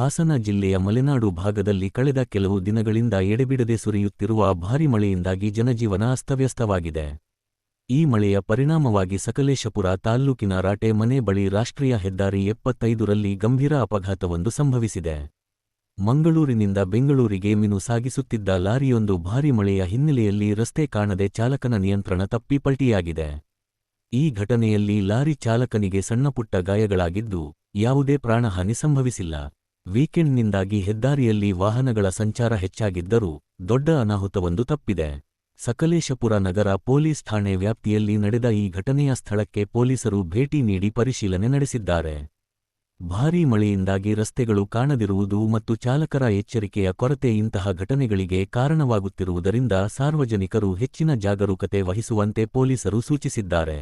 ಹಾಸನ ಜಿಲ್ಲೆಯ ಮಲೆನಾಡು ಭಾಗದಲ್ಲಿ ಕಳೆದ ಕೆಲವು ದಿನಗಳಿಂದ ಎಡೆಬಿಡದೆ ಸುರಿಯುತ್ತಿರುವ ಭಾರಿ ಮಳೆಯಿಂದಾಗಿ ಜನಜೀವನ ಅಸ್ತವ್ಯಸ್ತವಾಗಿದೆ. ಈ ಮಳೆಯ ಪರಿಣಾಮವಾಗಿ ಸಕಲೇಶಪುರ ತಾಲ್ಲೂಕಿನ ರಾಟೆ ಮನೆ ಬಳಿ ರಾಷ್ಟ್ರೀಯ ಹೆದ್ದಾರಿ ಎಪ್ಪತ್ತೈದರಲ್ಲಿ ಗಂಭೀರ ಅಪಘಾತವೊಂದು ಸಂಭವಿಸಿದೆ. ಮಂಗಳೂರಿನಿಂದ ಬೆಂಗಳೂರಿಗೆ ಮೀನು ಸಾಗಿಸುತ್ತಿದ್ದ ಲಾರಿಯೊಂದು ಭಾರಿ ಮಳೆಯ ಹಿನ್ನೆಲೆಯಲ್ಲಿ ರಸ್ತೆ ಕಾಣದೆ ಚಾಲಕನ ನಿಯಂತ್ರಣ ತಪ್ಪಿ ಪಲ್ಟಿಯಾಗಿದೆ ಈ ಘಟನೆಯಲ್ಲಿ ಲಾರಿ ಚಾಲಕನಿಗೆ ಸಣ್ಣಪುಟ್ಟ ಗಾಯಗಳಾಗಿದ್ದು ಯಾವುದೇ ಪ್ರಾಣಹಾನಿ ಸಂಭವಿಸಿಲ್ಲ. ವೀಕೆಂಡ್ನಿಂದಾಗಿ ಹೆದ್ದಾರಿಯಲ್ಲಿ ವಾಹನಗಳ ಸಂಚಾರ ಹೆಚ್ಚಾಗಿದ್ದರೂ ದೊಡ್ಡ ಅನಾಹುತವೊಂದು ತಪ್ಪಿದೆ. ಸಕಲೇಶಪುರ ನಗರ ಪೊಲೀಸ್ ಠಾಣೆ ವ್ಯಾಪ್ತಿಯಲ್ಲಿ ನಡೆದ ಈ ಘಟನೆಯ ಸ್ಥಳಕ್ಕೆ ಪೊಲೀಸರು ಭೇಟಿ ನೀಡಿ ಪರಿಶೀಲನೆ ನಡೆಸಿದ್ದಾರೆ. ಭಾರೀ ಮಳೆಯಿಂದಾಗಿ ರಸ್ತೆಗಳು ಕಾಣದಿರುವುದು ಮತ್ತು ಚಾಲಕರ ಎಚ್ಚರಿಕೆಯ ಕೊರತೆ ಇಂತಹ ಘಟನೆಗಳಿಗೆ ಕಾರಣವಾಗುತ್ತಿರುವುದರಿಂದ ಸಾರ್ವಜನಿಕರು ಹೆಚ್ಚಿನ ಜಾಗರೂಕತೆ ವಹಿಸುವಂತೆ ಪೊಲೀಸರು ಸೂಚಿಸಿದ್ದಾರೆ.